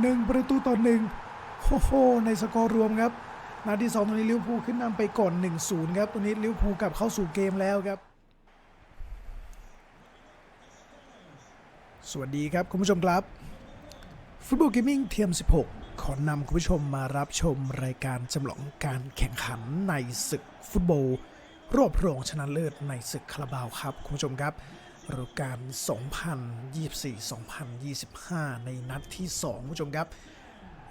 หนึ่งประตูต่อหนึ่งโอ้โหในสกอร์รวมครับนาทีสองตรงนี้ลิวพูขึ้นนำไปก่อน 1-0 ครับตรงนี้ลิวพูกลับเข้าสู่เกมแล้วครับ สวัสดีครับคุณผู้ชมครับ ฟุตบอลเกมมิ่งเทียม 16 ขอนำคุณผู้ชมมารับชมรายการจำลองการแข่งขันในศึกฟุตบอลรอบรองชนะเลิศในศึกคาราบาวครับคุณผู้ชมครับ ฤดูกาล 2024-2025 ในนัดที่2คุณผู้ชมครับ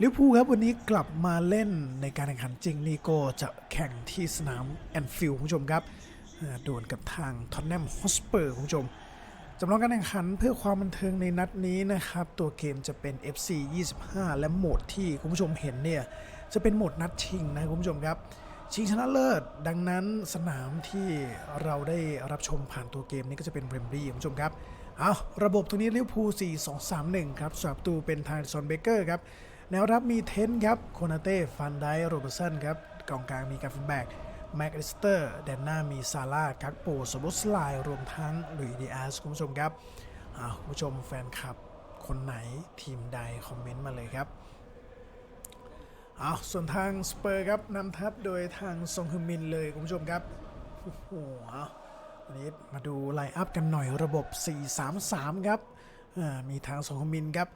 ลิเวอร์พูลครับวันนี้กลับมาเล่นในการแข่งขันจริงนี่ก็จะแข่งที่สนามแอนฟิลด์คุณผู้ชมครับอ่าดวลกับทางทอตแนมฮอสเปอร์คุณผู้ชมจำลองการแข่งขันเพื่อความบันเทิงในนัดนี้นะครับ ตัวเกมจะเป็น FC 25 และโหมดที่คุณผู้ชมเห็นเนี่ย จะเป็นโหมดนัดชิงนะคุณผู้ชมครับ ชิงชนะเลิศ ดังนั้นสนามที่เราได้รับชมผ่านตัวเกมนี้ก็จะเป็นเบรมบรีคุณผู้ชมครับเอาระบบตรงนี้ลิเวอร์พูล4 2 3 1 ครับสลับตูเป็นทางซอนเบเกอร์ครับ แนวรับมีเทนครับ โคนาเต้ ฟันไดโรเบอร์สันครับ กองกลางมีกาฟินแบกแม็กอิสเตอร์ แดนหน้ามีซาร่ากักโปสโบสไลรวมทั้งลุยดีอาสคุณผู้ชมครับอ่าคุณผู้ชมแฟนคลับ คนไหนทีมใด คอมเมนต์มาเลยครับ เอาส่วนทางสเปอร์ครับนำทัพโดยทางซงฮึมินเลยคุณผู้ชมครับโอ้โหเอาวันนี้มาดูไลน์อัพกันหน่อยระบบ 4-3-3 ครับอ่ามีทางซงฮึมินครับ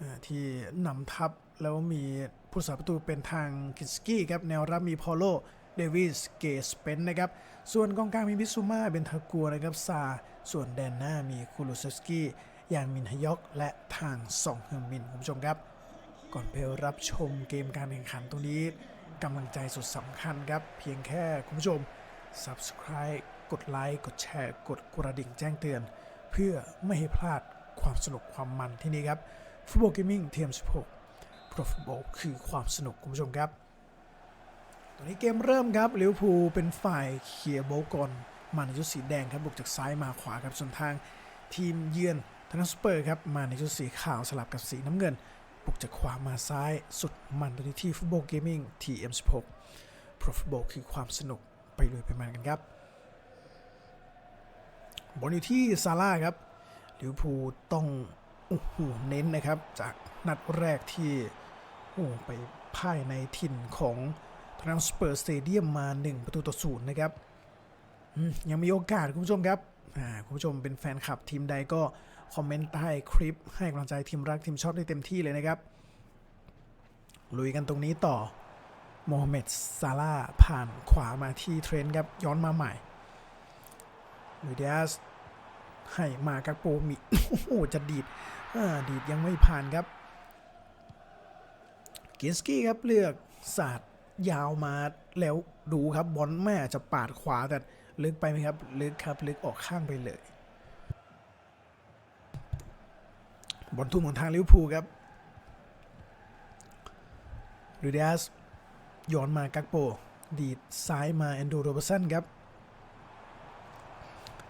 อ่าที่นำทัพแล้วมีผู้สาประตูเป็นทางคิสกี้ครับแนวรับมีพอลโลเดวิสเกสเปนนะครับ ส่วนกองกลางมีบิซูมาเบนทากัวนะครับซา ส่วนแดนหน้ามีคูลูเซสกี้ยางมินฮยอก และทางซองฮึมินคุณผู้ชมครับ ก่อนไปรับชมเกมการแข่งขันตรงนี้กำลังใจสุดสำคัญครับ เพียงแค่คุณผู้ชม Subscribe กดไลค์กดแชร์ กดกระดิ่งแจ้งเตือน เพื่อไม่ให้พลาดความสนุกความมันที่นี่ครับฟุตบอลเกมมิ่งเทียม16เพราะฟุตบอลคือความสนุกคุณผู้ชมครับ ตอนนี้เกมเริ่มครับลิเวอร์พูลเป็นฝ่ายเคียร์โบก่อนมาในชุดสีแดงครับบุกจากซ้ายมาขวาครับส่วนทางทีมเยือนทางสเปอร์ครับมาในชุดสีขาวสลับกับสีน้ำเงิน บุกจากขวามาซ้ายสุดมันตอนนี้ที่ฟุตบอลเกมมิ่ง TM16 เพราะฟุตบอลคือความสนุกไปเลยไปมันกันครับ บอลอยู่ที่ซาร่าครับลิวพูต้องโอ้โหเน้นนะครับ จากนัดแรกที่โอ้ไปพ่ายในถิ่นของทางสเปอร์สเตเดียมมา 1 ประตูต่อศูนย์นะครับยังมีโอกาสคุณผู้ชมครับคุณผู้ชมเป็นแฟนคลับทีมใดก็ คอมเมนต์ใต้คลิป ให้กำลังใจทีมรักทีมชอบได้เต็มที่เลยนะครับ ลุยกันตรงนี้ต่อโมฮัมเหม็ดซาร่าผ่านขวามาที่เทรนต์ครับ ย้อนมาใหม่ลุยเดียสให้มากักโปมีโอ้โหจะดีดดีดยังไม่ผ่านครับกินสกี้ครับเลือกศาสตร์ยาวมาแล้วดูครับบอลแม่จะปาดขวาแต่ลึกไปไหมครับ ลึกครับ ลึกออกข้างไปเลย บอลทุ่มของทางลิเวอร์พูลครับลูเดียสย้อนมากักโป ดีดซ้ายมาแอนโดโรเบร์สันครับ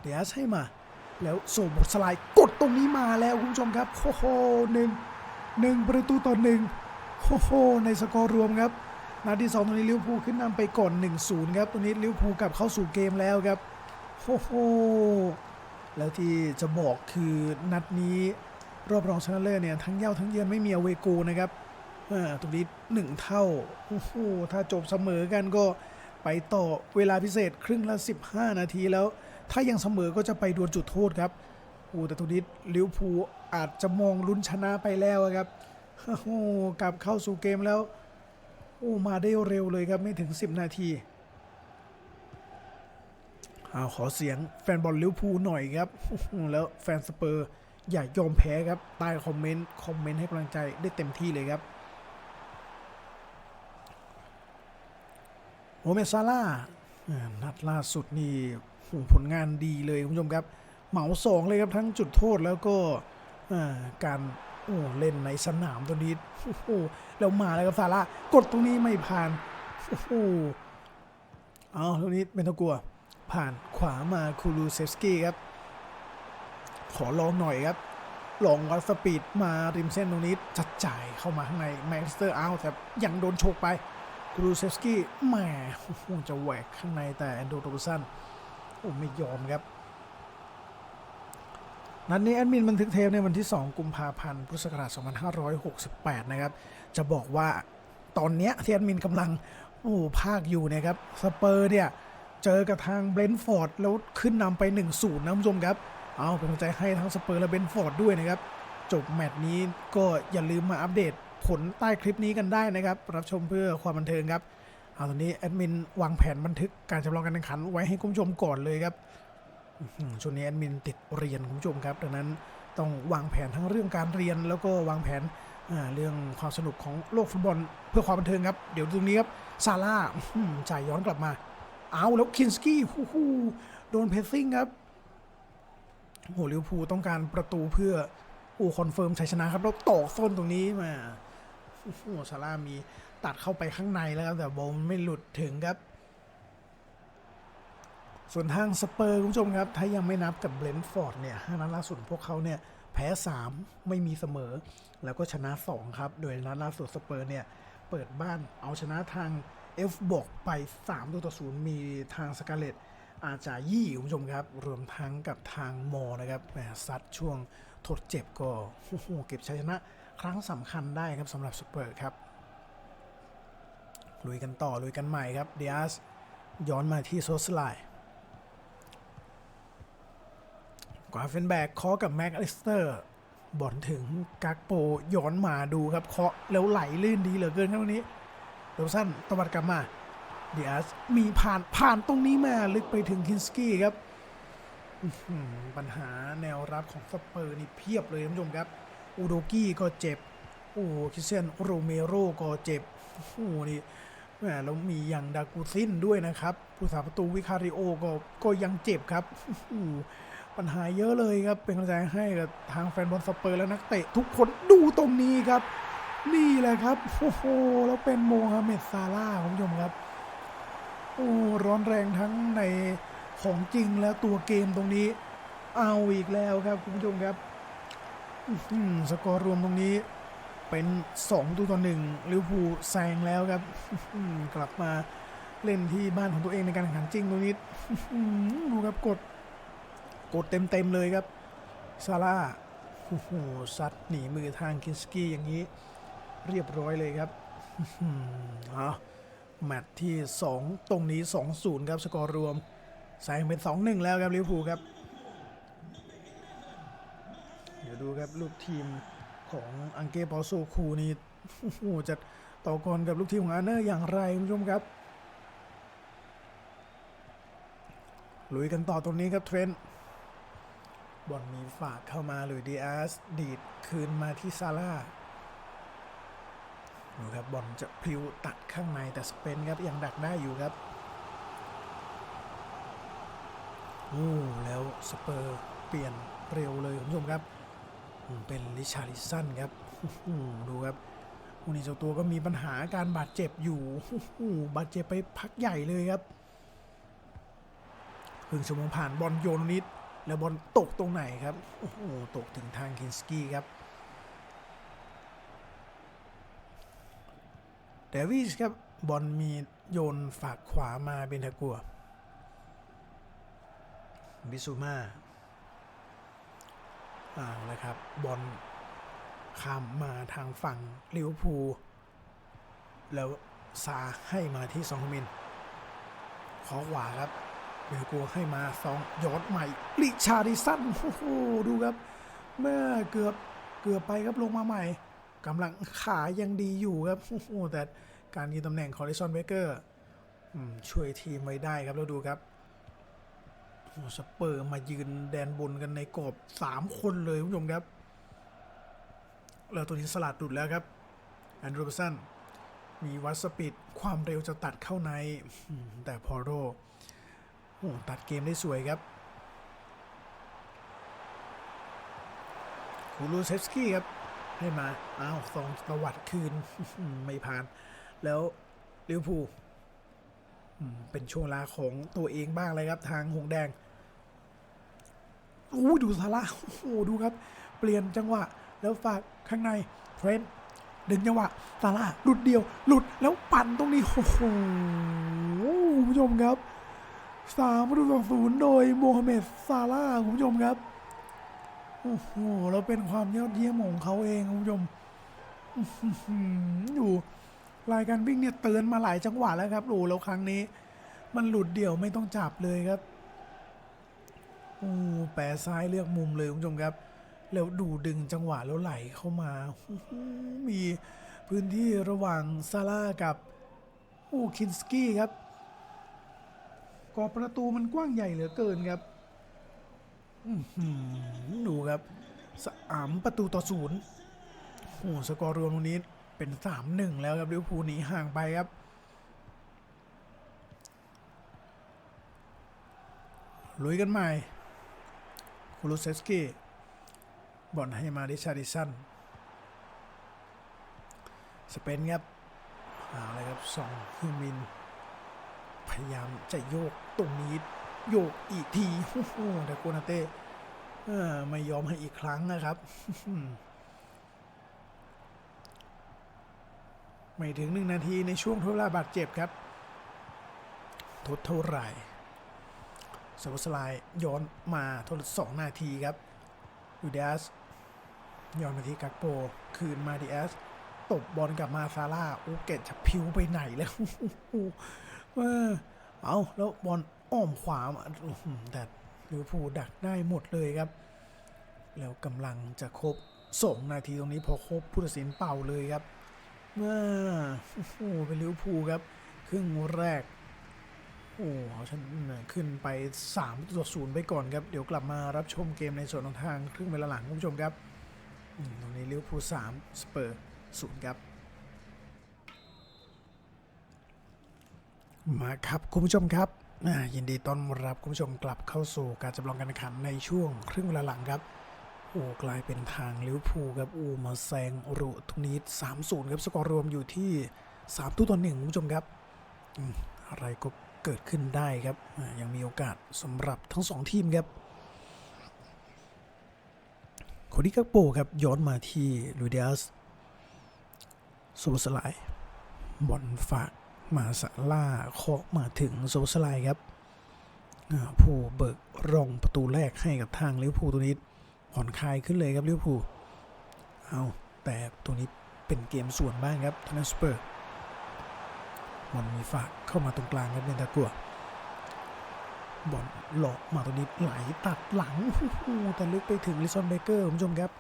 เดียสให้มา แล้วโซบทสลด์กดตรงนี้มาแล้วคุณผู้ชมครับโอ้โหหนึ่งหนึ่งประตูต่อหนึ่งโอ้โหในสกอร์รวมครับนาทีสองตรงนี้ลิเวอร์พูลขึ้นนำไปก่อน 1-0 ครับตรงนี้ลิเวอร์พูลกลับเข้าสู่เกมแล้วครับโอ้โหแล้วที่จะบอกคือนัดนี้ รอบรองชนะเลิศเนี่ยทั้งเย้าทั้งเยือนไม่มีอเวโกนะครับอ่าตรงนี้หนึ่งเท่าโอ้โหถ้าจบเสมอกันก็ไปต่อเวลาพิเศษครึ่งละ 15 นาทีแล้ว ถ้ายังเสมอก็จะไปดวลจุดโทษครับโอ้แต่ตรงนี้ลิวพูอาจจะมองลุ้นชนะไปแล้วครับโอ้โหกลับเข้าสู่เกมแล้วโอ้มาได้เร็วเลยครับไม่ถึง 10 นาทีเอาขอเสียงแฟนบอลลิวพูหน่อยครับแล้วแฟนสเปอร์ อย่ายอมแพ้ครับใต้คอมเมนต์คอมเมนต์ให้กำลังใจได้เต็มที่เลยครับโมเมซาร่าล่านัดล่าสุดนี่ผลงานดีเลยคุณผู้ชมครับ เหมาสองเลยครับทั้งจุดโทษแล้วก็การโอ้เล่นในสนามตัวนี้โอ้โหแล้วมาแล้วครับซาร่ากดตรงนี้ไม่ผ่านโอ้โหเอาตรงนี้เป็นตะกัวผ่านขวามาคูลูเซฟสกี้ครับ ขอลองหน่อยครับลองวัดสปีดมาริมเส้นตรงนี้จัดจ่ายเข้ามาข้างในแมนเชสเตอร์เอาแต่ยังโดนโชกไปกรูเซฟสกี้แหมโอ้โหจะแหวกข้างในแต่แอนโดโรบสันโอ้ไม่ยอมครับนัดนี้แอดมินบันทึกเทปในวันที่ 2 กุมภาพันธ์ พุทธศักราช 2568 นะครับ จะบอกว่าตอนเนี้ยที่แอดมินกำลังโอ้ภาคอยู่นะครับ สเปอร์เนี่ย เจอกับทางเบรนท์ฟอร์ด แล้วขึ้นนำไป 1-0นะคุณผู้ชมครับ เอาเป็นกำลังใจให้ทั้งสเปอร์และเบนฟอร์ดด้วยนะครับ จบแมตช์นี้ก็อย่าลืมมาอัปเดตผลใต้คลิปนี้กันได้นะครับ รับชมเพื่อความบันเทิงครับเอาตอนนี้แอดมินวางแผนบันทึกการจำลองการแข่งขันไว้ให้คุณผู้ชมก่อนเลยครับช่วงนี้แอดมินติดเรียนคุณผู้ชมครับดังนั้นต้องวางแผนทั้งเรื่องการเรียนแล้วก็วางแผนเรื่องความสนุกของโลกฟุตบอลเพื่อความบันเทิงครับ เดี๋ยวตรงนี้ครับซาร่าหือจ่ายย้อนกลับมา เอาแล้วคินสกี้โดนเพสซิ่งครับ โอ้โหลิวพูต้องการประตูเพื่ออ้คอนเฟิร์มชัยชนะครับแล้วตอกส้นตรงนี้มาโอ้โหซาร่ามีตัดเข้าไปข้างในแล้วครับแต่บอลไม่หลุดถึงครับ ส่วนทางสเปอร์คุณผู้ชมครับ ถ้ายังไม่นับกับเบรนท์ฟอร์ดเนี่ยห้านัดล่าสุดพวกเขาเนี่ยแพ้ 3 ไม่มีเสมอ แล้วก็ชนะ 2 ครับ โดยนัดล่าสุดสเปอร์เนี่ยเปิดบ้านเอาชนะทางเอฟบอกไป3ตัวต่อศูนย์มีทางสกาเลต อาจายี่คุณผู้ชมครับ รวมทั้งกับทางมอนะครับแหมซัดช่วงทดเจ็บก็โอ้โหเก็บชัยชนะครั้งสำคัญได้ครับสำหรับสเปอร์ครับลุยกันต่อลุยกันใหม่ครับเดียสย้อนมาที่โซสไลด์กราเฟนแบกเคาะกับแม็กอลิสเตอร์บอลถึงกักโปย้อนมาดูครับเคาะแล้วไหลลื่นดีเหลือเกินครับวันนี้โดสั้นตวัดกลับมา เดียสมีผ่านผ่านตรงนี้มาลึกไปถึงคินสกี้ครับปัญหาแนวรับของสเปอร์นี่เพียบเลยท่านผู้ชมครับ อูโดกี้ก็เจ็บ โอ้คิเซนโรเมโรก็เจ็บ โอ้นี่แหมแล้วมีอย่างดากูซินด้วยนะครับผู้สาประตูวิคาริโอก็ก็ยังเจ็บครับอ้โหปัญหาเยอะเลยครับ เป็นกำลังใจให้กับทางแฟนบอลสเปอร์และนักเตะทุกคนดูตรงนี้ครับ นี่แหละครับ โอ้โห แล้วเป็นโมฮัมเหม็ดซาร่าคุณผู้ชมครับ โอ้ร้อนแรงทั้งในของจริงและตัวเกมตรงนี้ เอาอีกแล้วครับคุณผู้ชมครับสกอร์รวมตรงนี้เป็น2ตัวต่อหนึ่งลิวพูแซงแล้วครับกลับมาเล่นที่บ้านของตัวเองในการแข่งขันจริงตรงนี้ดูครับกดกดเต็มๆเลยครับซาร่าโอ้โหซัดหนีมือทางคินสกี้อย่างนี้ เรียบร้อยเลยครับอื้อ แมตช์ที่ 2 ตรงนี้ 2-0 ครับสกอร์รวมแซงเป็น 2-1 แล้วครับลิเวอร์พูลครับ เดี๋ยวดูครับลูกทีมของอังเก้ปอโซคูนี่โอ้โหจะต่อกรกับลูกทีมของอาร์เนอร์อย่างไรคุณผู้ชมครับลุยกันต่อตรงนี้ครับเทรนต์บอลมีฝากเข้ามาหลุยดีอาสดีดคืนมาที่ซาร่า ดูครับบอลจะพลิวตัดข้างในแต่สเปนครับยังดักได้อยู่ครับโอ้แล้วสเปอร์เปลี่ยนเร็วเลยคุณผู้ชมครับเป็นลิชาริสันครับดูครับวันนี้เจ้าตัวก็มีปัญหาการบาดเจ็บอยู่บาดเจ็บไปพักใหญ่เลยครับครึ่งชั่วโมงผ่านบอลโยนนิด แล้วบอลตกตรงไหนครับโอ้โหตกถึงทางคินสกี้ครับ เดวิสครับบอลมีโยนฝากขวามาเบนทากัวบิซูมาอ่าแล้วครับ บอลข้ามมาทางฝั่งลิวพูแล้วซาให้มาที่ซองมิน ขอขวาครับเบลกัวให้มาสองยอดใหม่ลิชาริสันโอ้โหดูครับ เมื่อเกือบเกือบไปครับลงมาใหม่ กำลังขายังดีอยู่ครับโอ้โหแต่การยืนตำแหน่งคอริซอนเบเกอร์ช่วยทีมไว้ได้ครับแล้วดูครับสเปอร์มายืนแดนบนกันในกรอบ3 คนเลยคุณผู้ชมครับแล้วตัวนี้สลัดดุดแล้วครับแอนดรูเบอร์สันมีวัดสปีดความเร็วจะตัดเข้าใน แต่พอโรโอ้ตัดเกมได้สวยครับคูลูเซฟสกี้ครับ ให้มา อ้าวสองตวัดคืน ไม่ผ่าน แล้วลิวพูเป็นช่วงเวลาของตัวเองบ้างเลยครับ ทางหงแดงโอ้ดูซาร่าโอ้โหดูครับ เปลี่ยนจังหวะ แล้วฝากข้างในเทรนต์ดึงจังหวะซาร่าหลุดเดียว หลุดแล้วปั่นตรงนี้ โอ้โหผู้ชมครับสามประตูต่อศูนย์โดยโมฮัมเหม็ดซาร่าผู้ชมครับ โอ้โหแล้วเป็นความยอดเยี่ยมของเขาเองคุณผู้ชมอยู่รายการวิ่งเนี่ยเตือนมาหลายจังหวะแล้วครับดูแล้วครั้งนี้ มันหลุดเดี่ยวไม่ต้องจับเลยครับโอ้แปรซ้ายเลือกมุมเลยคุณผู้ชมครับ แล้วดูดึงจังหวะแล้วไหลเข้ามา มีพื้นที่ระหว่างซาร่ากับโอ้คินสกี้ครับกอประตูมันกว้างใหญ่เหลือเกินครับ ดูครับสามประตูต่อศูนย์โอ้โหสกอร์รวมตรงนี้เป็นสามหนึ่งแล้วครับลิเวอร์พูลหนีห่างไปครับ ลุยกันใหม่คูลูเซสกี้บอลให้มาดิชาดิสันสเปนครับเอาเลยครับสองฮิวมิน พยายามจะโยกตรงนี้ โยกอีกทีโอ้โหแต่โกนาเต้ไม่ยอมให้อีกครั้งนะครับ ไม่ถึงหนึ่งนาทีในช่วงทดเวลาบาดเจ็บครับ ทดเท่าไหร่สวสลายย้อนมาทดสองนาทีครับยูเดสย้อนมาที่กักโป คืนมาดีเอสตบบอลกลับมาซาร่าโอเกตจะพิวไปไหนแล้ว เอาแล้วบอลอ้อมขวาแต่ลิเวอร์พูลดักได้หมดเลยครับ แล้วกำลังจะครบสองนาทีตรงนี้พอครบผู้ตัดสินเป่าเลยครับ เมื่อโอ้โหเป็นลิเวอร์พูลครับ ครึ่งแรกโอ้เอาฉันขึ้นไป3ต่อศูนย์ไปก่อนครับ เดี๋ยวกลับมารับชมเกมในส่วนของทางครึ่งเวลาหลังคุณผู้ชมครับตรงนี้ลิเวอร์พูลสามสเปอร์ศูนย์ครับ มาครับคุณผู้ชมครับยินดีต้อนรับคุณผู้ชมกลับเข้าสู่การจำลองการแข่งขันในช่วงครึ่งเวลาหลังครับโอ้กลายเป็นทางลิเวอร์พูลครับอูมาแซงรุทุนีสามศูนย์ครับสกอร์รวมอยู่ที่3ตู้ต่อหนึ่งคุณผู้ชมครับอะไรก็เกิดขึ้นได้ครับยังมีโอกาสสำหรับทั้งสองทีมครับโคดิกักโปครับย้อนมาที่ลูเดียสสุบสลายบอลฝาก มาสาล่าเคาะมาถึงโซสไลครับผู้เบิกรองประตูแรกให้กับทางลิเวอร์พูลตัวนี้ผ่อนคลายขึ้นเลยครับลิเวอร์พูลเอาแต่ตัวนี้เป็นเกมส่วนบ้างครับทางสเปอร์บอลมีฝากเข้ามาตรงกลางครับเบนตากัวบอลหลอกมาตัวนี้ไหลตัดหลังแต่ลึกไปถึงลิซอนเบเกอร์คุณผู้ชมครับ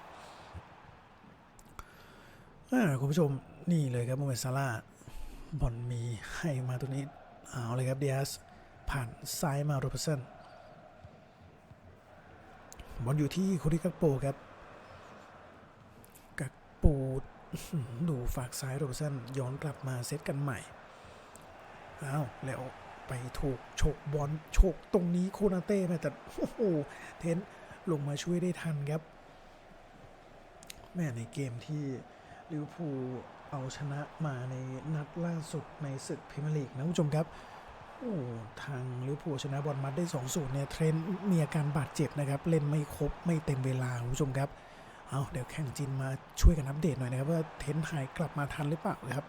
คุณผู้ชมนี่เลยครับโมเมนซาร่า บอลมีให้มาตรงนี้เอาเลยครับเดียสผ่านซ้ายมาโรเบร์สันบอลอยู่ที่โคดิกักโปครับ กักปอื้อหือดูฝากซ้ายโรเบร์สันย้อนกลับมาเซตกันใหม่อ้าวแล้วไปถูกโฉกบอลโฉกตรงนี้โคนาเต้ไปแต่โอ้โหเทนลงมาช่วยได้ทันครับ แม่ในเกมที่ลิเวอร์พูล เอาชนะมาในนัดล่าสุดในศึกพรีเมียร์ลีกนะคุณผู้ชมครับโอ้ทางลิเวอร์พูลชนะบอลมัดได้2 0เนี่ยเทรนต์มีอาการบาดเจ็บนะครับ เล่นไม่ครบไม่เต็มเวลาคุณผู้ชมครับ เอาเดี๋ยวแข่งจินมาช่วยกันอัปเดตหน่อยนะครับ ว่าเทนต์หายกลับมาทันหรือเปล่าครับ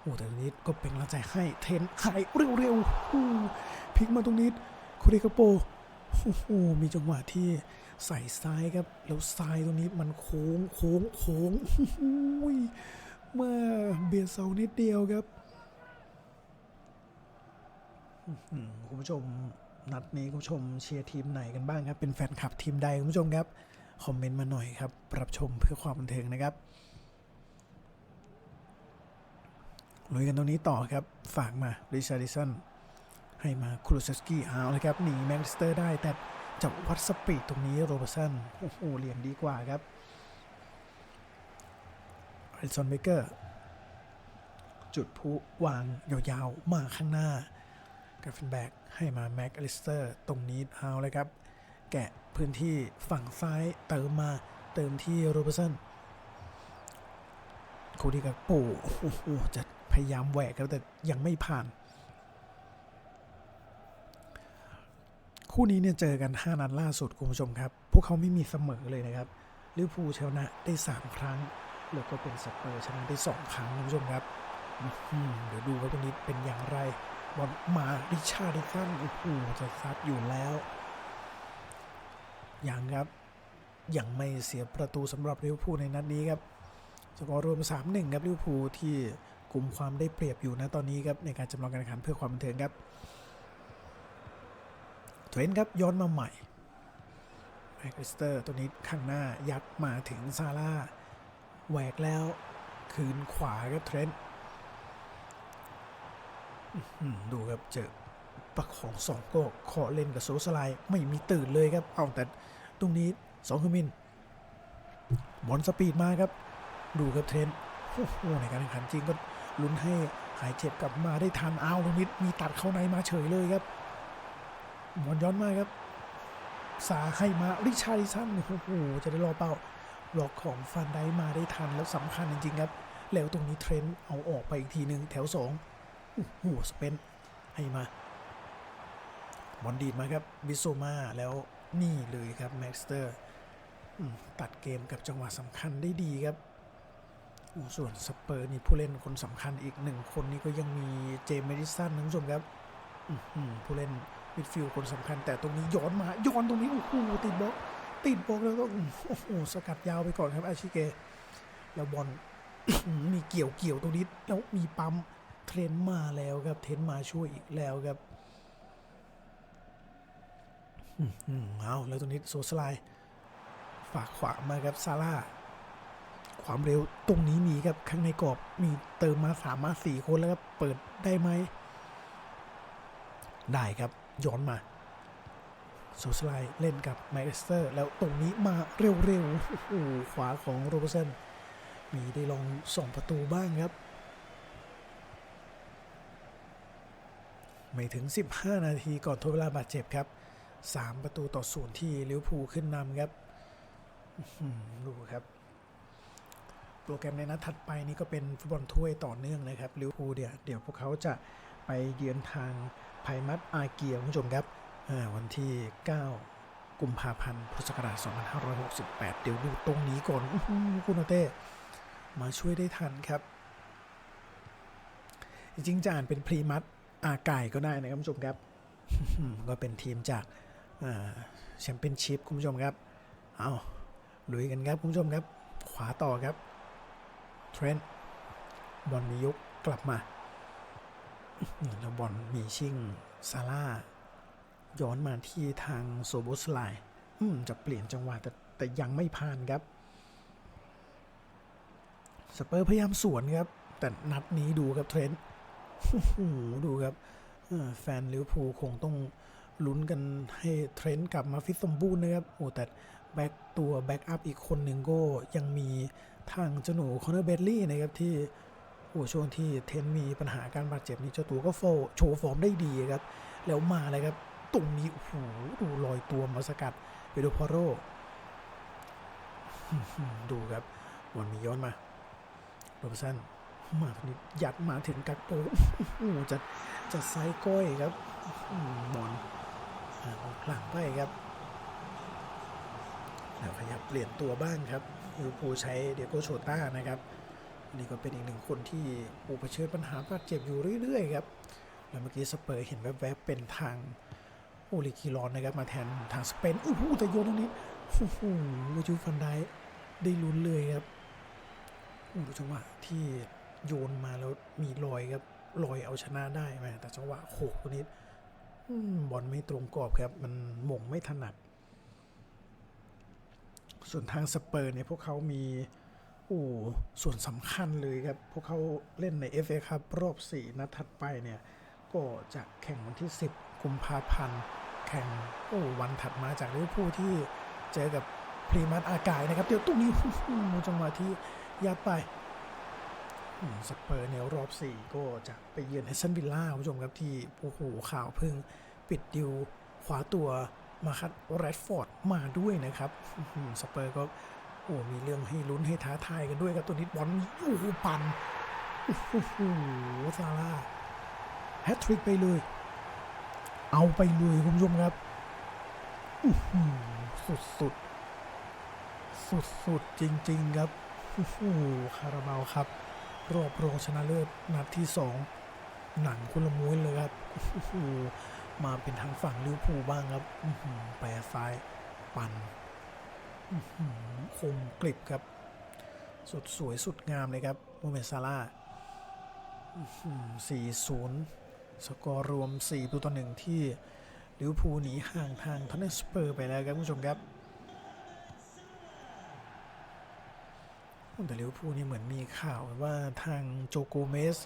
โอ้แต่ตรงนี้ก็เป็นกำลังใจให้เทนต์หายเร็วๆพลิกมาตรงนี้คุริกาโปโอ้โหมีจังหวะที่ใส่ซ้ายครับ แล้วซ้ายตรงนี้มันโค้งโค้งโค้งโอ้ เมื่อเบียดเสานิดเดียวครับคุณผู้ชมนัดนี้คุณผู้ชมเชียร์ทีมไหนกันบ้างครับ เป็นแฟนคลับทีมใดคุณผู้ชมครับ คอมเมนต์มาหน่อยครับ รับชมเพื่อความบันเทิงนะครับลุยกันตรงนี้ต่อครับ ฝากมาริชาร์ดิสันให้มาครูเซสกี้เอาเลยครับหนีแมนเชสเตอร์ได้แต่จับวัดสปีดตรงนี้โรเบร์สันโอ้โหเหลี่ยมดีกว่าครับ อริสันเบเกอร์จุดพลุวางยาวๆ มาข้างหน้ากราฟฟินแบ็กให้มาแม็กอลิสเตอร์ ตรงนี้เอาเลยครับ แกะพื้นที่ฝั่งซ้ายเติมมาเติมที่โรเบร์สันโคดีกับปูโอ้โหจะพยายามแหวกครับแต่ยังไม่ผ่าน คู่นี้เนี่ยเจอกัน 5 นัดล่าสุดคุณผู้ชมครับ พวกเขาไม่มีเสมอเลยนะครับลิเวอร์พูลชนะได้ 3 ครั้ง แล้วก็เป็นสเปอร์ชนะได้ 2 ครั้งคุณผู้ชมครับเดี๋ยวดูว่าตรงนี้เป็นอย่างไรบอลมาดิชาดิสันโอ้โหจะซัดอยู่แล้วอย่างครับยังไม่เสียประตูสำหรับลิเวอร์พูลในนัดนี้ครับสกอร์รวม 3-1 ครับลิเวอร์พูลที่กลุ่มความได้เปรียบอยู่นะตอนนี้ครับในการจำลองการแข่งขันเพื่อความบันเทิงครับเทรนต์ครับย้อนมาใหม่แม็กลิสเตอร์ตัวนี้ข้างหน้ายัดมาถึงซาร่า แหวกแล้วคืนขวาครับเทรนต์ดูครับเจอประของสองโก็ขอเล่นกับโซสไลด์ไม่มีตื่นเลยครับ เอาแต่ตรงนี้สองคือมินบอลสปีดมาครับ ดูครับเทรนต์โอ้โหในการแข่งขันจริงก็ลุ้นให้หายเจ็บกลับมาได้ทันเอาตรงนี้มีตัดเข้าในมาเฉยเลยครับบอลย้อนมาครับ สาให้มาริชาริสันโอ้โหจะได้รอเป้า บล็อกของฟันได้มาได้ทันแล้วสำคัญจริงๆครับ แล้วตรงนี้เทรนต์เอาออกไปอีกทีหนึ่งแถวสองโอ้โหสเปนให้มาบอลดีดมาครับบิโซมาแล้วนี่เลยครับแม็กสเตอร์ตัดเกมกับจังหวะสำคัญได้ดีครับส่วนสเปอร์นี่ผู้เล่นคนสำคัญอีกหนึ่งคนนี่ก็ยังมีเจมส์เมดิสันนะคุณผู้ชมครับผู้เล่นมิดฟิลด์คนสำคัญ แต่ตรงนี้ย้อนมาย้อนตรงนี้โอ้โหติดบล็อก ติดบล็อกแล้วก็โอ้โหสกัดยาวไปก่อนครับอาชิเกะแล้วบอลมีเกี่ยวเกี่ยวตรงนี้แล้วมีปั๊มเทรนมาแล้วครับเทรนมาช่วยอีกแล้วครับอืมเอาแล้วตรงนี้โซสไลฝากขวามาครับซาร่าความเร็วตรงนี้มีครับข้างในกรอบมีเติมมาสามมาสี่คนแล้วครับเปิดได้ไหมได้ครับย้อนมา โซสไลเล่นกับแมกสเตอร์ แล้วตรงนี้มาเร็วๆขวาของโรเบอร์สันมีได้ลองส่งประตูบ้างครับ ไม่ถึง 15 นาทีก่อนทดเวลาบาดเจ็บครับ 3 ประตูต่อศูนย์ที่ลิเวอร์พูลขึ้นนำครับดูครับ โปรแกรมในนัดถัดไปนี้ก็เป็นฟุตบอลถ้วยต่อเนื่องนะครับลิเวอร์พูลเดี๋ยวเดี๋ยวพวกเขาจะไปเยือนทางไพมัตอาเกียคุณผู้ชมครับ วันที่ 9 กุมภาพันธ์พุทธศักราช2568 เดี๋ยวดูตรงนี้ก่อนอคุณอเต้มาช่วยได้ทันครับ จริงจานเป็นพรีมัตอาไก่ก็ได้นะครับคุณผู้ชมครับ ก็เป็นทีมจากแชมเปี้ยนชิพคุณผู้ชมครับ เอาลุยกันครับคุณผู้ชมครับ ขวาต่อครับ เทรนต์บอลมียกกลับมาแล้วบอลมีชิงซาร่า ย้อนมาที่ทางโซโบสไลอืมจะเปลี่ยนจังหวะแต่แต่ยังไม่ผ่านครับ สเปอร์พยายามสวนครับ แต่นัดนี้ดูครับเทรนต์โอ้โหดูครับแฟนลิเวอร์พูลคงต้องลุ้นกันให้เทรนต์กลับมาฟิตสมบูรณ์นะครับ โอ้แต่แบ็กตัวแบ็กอัพอีกคนหนึ่งก็ยังมีทางเจ้าหนูคอนเนอร์เบดลี่นะครับที่โอ้ช่วงที่เทรนต์มีปัญหาการบาดเจ็บนี่เจ้าตัวก็โฟโชว์ฟอร์มได้ดีครับ แล้วมาเลยครับ ตรงนี้โอ้โหดูลอยตัวมาสกัดเปโดพอโรดูครับบอลมีย้อนมาโรเบร์ตสันมาทีนี้ยัดมาถึงกักโปโอ้จะจะไซก้อยครับบอลออกลังไปครับแล้วขยับเปลี่ยนตัวบ้างครับลิเวอร์พูลใช้เดียโกโชต้านะครับนี่ก็เป็นอีกหนึ่งคนที่ปูเผชิญปัญหาบาดเจ็บอยู่เรื่อยๆครับ แล้วเมื่อกี้สเปอร์เห็นแวบๆเป็นทาง โอลิกิรอนนะครับมาแทนทางสเปนโอ้โหแต่โยนตรงนี้โอ้โหลูจูฟันไดได้ลุ้นเลยครับโอ้โหจังหวะที่โยนมาแล้วมีรอยครับรอยเอาชนะได้ไหมแต่จังหวะโขกตัวนี้บอลไม่ตรงกรอบครับ มันหม่งไม่ถนัด ส่วนทางสเปอร์เนี่ยพวกเขามีโอ้ส่วนสำคัญเลยครับ พวกเขาเล่นใน FA ครับรอบ 4 นัดถัดไปเนี่ย ก็จะแข่งวันที่ 10 กุมภาพันธ์ แข่งโอ้วันถัดมาจากลิเวอร์พูลที่เจอกับพรีมัตอากายนะครับ เดี๋ยวตรงนี้จังหวะที่ยัดไปสเปอร์เนี่ยรอบ 4 ก็จะไปเยือนแอสตันวิลล่าคุณผู้ชมครับที่โอ้โหข่าวเพิ่งปิดดิวขวาตัวมาคัดแรดฟอร์ดมาด้วยนะครับสเปอร์ก็โอ้มีเรื่องให้ลุ้นให้ท้าทายกันด้วยครับตัวนี้บอลโอ้โหปันโอ้โหซาร่าแฮตทริกไปเลย เอาไปเลยคุณผู้ชมครับอื้อหือสุดสุดจริง ๆ ครับโอ้โหคาราบาวครับ รอบรองชนะเลิศนัดที่สองหนังคนละม้วนเลยครับโอ้โหมาเป็นทางฝั่งลิเวอร์พูบ้างครับอื้หือแปรซ้ายปั่นคมกริบครับ สุดสวยสุดงามเลยครับโมเมซาร่าสี่ศูนย์ สกอร์รวม 4 ประตูต่อหนึ่งที่ลิเวอร์พูลหนีห่างทางทอนเนสเปอร์ไปแล้วครับคุณผู้ชมครับแต่ลิเวอร์พูลนี่เหมือนมีข่าวว่าทางโจโกเมส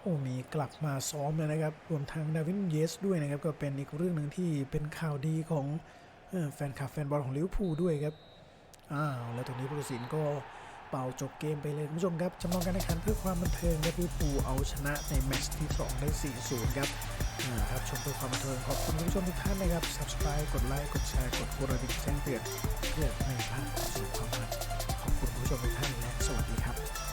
โอ้มีกลับมาซ้อมแล้วนะครับ รวมทางดาวินเยสด้วยนะครับ ก็เป็นอีกเรื่องหนึ่งที่เป็นข่าวดีของแฟนคลับแฟนบอลของลิเวอร์พูลด้วยครับอ้าวแล้วตรงนี้ผู้ตัดสินก็ เป่าจบเกมไปเลยคุณผู้ชมครับจำลองการแข่งขันเพื่อความบันเทิงครับลิเวอร์พูลเอาชนะในแมตช์ที่ 2 ได้ 4-0 ครับนะครับชมเพื่อความบันเทิงขอบคุณคุณผู้ชมทุกท่านนะครับ subscribe กดไลค์กดแชร์กดกระดิ่งแจ้งเตือนเพื่อไม่พลาดข่าวสารความมันขอบคุณคุณผู้ชมทุกท่านและสวัสดีครับ